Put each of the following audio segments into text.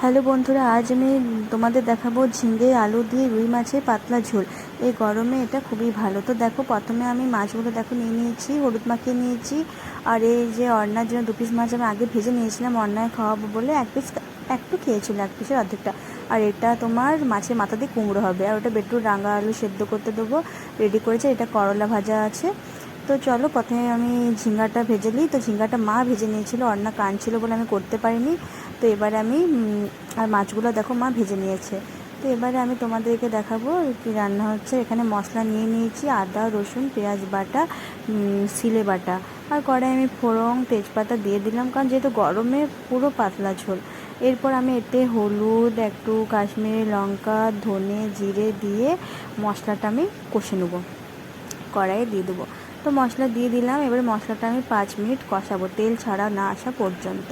Hello বন্ধুরা, আজ আমি তোমাদের দেখাবো ঝিঙ্গে আলু দিয়ে রুই মাছের পাতলা ঝোল। এই গরমে এটা খুবই ভালো। তো দেখো, প্রথমে আমি মাছগুলো দেখো নিয়ে নিয়েছি, হলুদ মাখিয়ে নিয়েছি, আর এই যে অন্নার জন্য দু পিস মাছ আমি আগে ভেজে নিয়েছিলাম, অন্যায় খাওয়াবো বলে এক পিস একটু খেয়েছিল, এক পিসের অর্ধেকটা। আর এটা তোমার মাছের মাথা দিয়ে কুমড়ো হবে, আর ওটা বেটু রাঙা আলু সেদ্ধ করতে দেবো রেডি করেছে, এটা করলা ভাজা আছে। তো চলো, প্রথমে আমি ঝিঙ্গাটা ভেজে নিই। তো ঝিঙ্গাটা মা ভেজে নিয়েছিল অন্না কান ছিল বলে আমি করতে পারিনি। তো এবারে আমি আর মাছগুলো দেখো মা ভেজে নিয়েছে। তো এবারে আমি তোমাদেরকে দেখাবো কি রান্না হচ্ছে। এখানে মশলা নিয়ে নিয়েছি, আদা, রসুন, পেঁয়াজ বাটা সিলে বাটা। আর কড়াই আমি ফোড়ং তেজপাতা দিয়ে দিলাম, কারণ যেহেতু গরমে পুরো পাতলা ঝোল। এরপর আমি এতে হলুদ, একটু কাশ্মীরি লঙ্কা, ধনে, জিরে দিয়ে মশলাটা আমি কষে নেব। কড়াইয়ে দিয়ে দেবো। তো মশলা দিয়ে দিলাম। এবার মশলাটা আমি পাঁচ মিনিট কষাবো। তেল ছাড়া না আসা পর্যন্ত।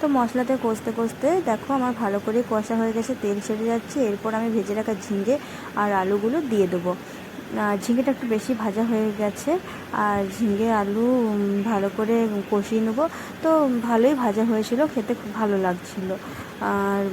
তো মশলাতে কষতে কষতে দেখো আমার ভালো করে কষা হয়ে গেছে, তেল ছেড়ে যাচ্ছে। এরপর আমি ভেজে রাখা ঝিঙে আর আলুগুলো দিয়ে দেবো। ঝিঙেটা একটু বেশি ভাজা হয়ে গেছে। আর ঝিঙে, আলু ভালো করে কষিয়ে নেব। তো ভালোই ভাজা হয়েছিল, খেতে খুব ভালো লাগছিল। আর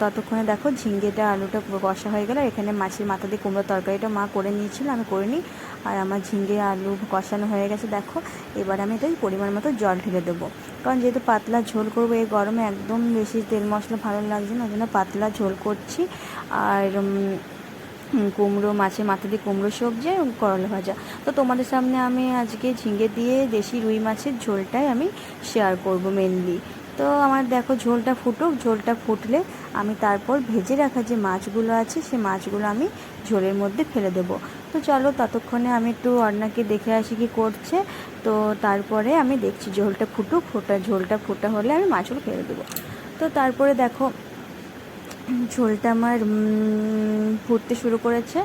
ততক্ষণে দেখো ঝিঙ্গেটা আলুটা কষা হয়ে গেল। এখানে মাছের মাথা দিয়ে কুমড়ো তরকারিটা মা করে নিয়েছিল, আমি করে নিই। আর আমার ঝিঙ্গে আলু কষানো হয়ে গেছে, দেখো। এবার আমি এটাই পরিমাণ মতো জল ঢেলে দেবো। কারণ যেহেতু পাতলা ঝোল করব এই গরমে, একদম বেশি তেল মশলা ভালো লাগছে না, ওই জন্য পাতলা ঝোল করছি। আর কুমড়ো, মাছের মাথা দিয়ে কুমড়ো সবজি এবং করলা ভাজা। তো তোমাদের সামনে আমি আজকে ঝিঙে দিয়ে দেশি রুই মাছের ঝোলটাই আমি শেয়ার করব মেনলি তো আমার দেখো ঝোলটা ফুটুক, ঝোলটা ফুটলে আমি তারপর ভেজে রাখা যে মাছগুলো আছে, সে মাছগুলো আমি ঝোলের মধ্যে ফেলে দেবো। তো চলো ততক্ষণে আমি একটু অর্ণাকে দেখে আসি কি করছে। তো তারপরে আমি দেখছি ঝোলটা ফুটুক, ফোটা, ঝোলটা ফোটা হলে আমি মাছগুলো ফেলে দেবো। তো তারপরে দেখো ঝোলটা আমার ফুটতে শুরু করেছে।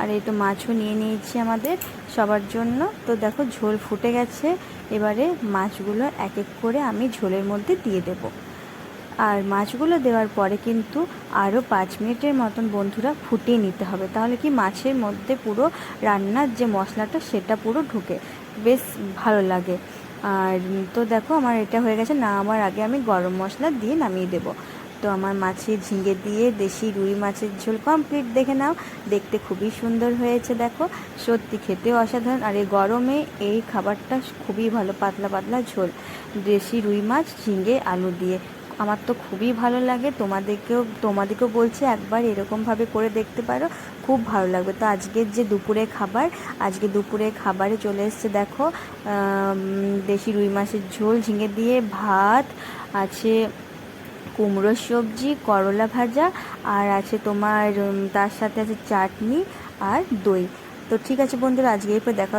আর এই তো মাছও নিয়ে নিয়েছি আমাদের সবার জন্য। তো দেখো ঝোল ফুটে গেছে। এবারে মাছগুলো এক এক করে আমি ঝোলের মধ্যে দিয়ে দেব। আর মাছগুলো দেওয়ার পরে কিন্তু আরও পাঁচ মিনিটের মতন বন্ধুরা ফুটিয়ে নিতে হবে। তাহলে কি মাছের মধ্যে পুরো রান্নার যে মশলাটা, সেটা পুরো ঢুকে। বেশ ভালো লাগে। আর তো দেখো আমার এটা হয়ে গেছে। না, আমার আগে আমি গরম মশলা দিয়ে নামিয়ে দেবো। তো আমার মাছে ঝিঙে দিয়ে দেশি রুই মাছের ঝোল কমপ্লিট দেখে নাও। দেখতে খুবই সুন্দর হয়েছে, দেখো। সত্যি খেতেও অসাধারণ। আর এই গরমে এই খাবারটা খুবই ভালো, পাতলা পাতলা ঝোল। দেশি রুই মাছ, ঝিঙে, আলু দিয়ে। আমার তো খুবই ভালো লাগে। তোমাদেরকেও তোমাদেরকেও বলছি একবার এরকমভাবে করে দেখতে পারো। খুব ভালো লাগবে। তো আজকের যে দুপুরে খাবার, আজকে দুপুরে খাবারে চলে এসছে, দেখো দেশি রুই মাছের ঝোল, ঝিঙে দিয়ে ভাত, আছে কুমড়োর সবজি, করলা ভাজা, আর আছে তোমার তার সাথে আছে চাটনি আর দই। তো ঠিক আছে বন্ধুরা, আজকে এরপর দেখা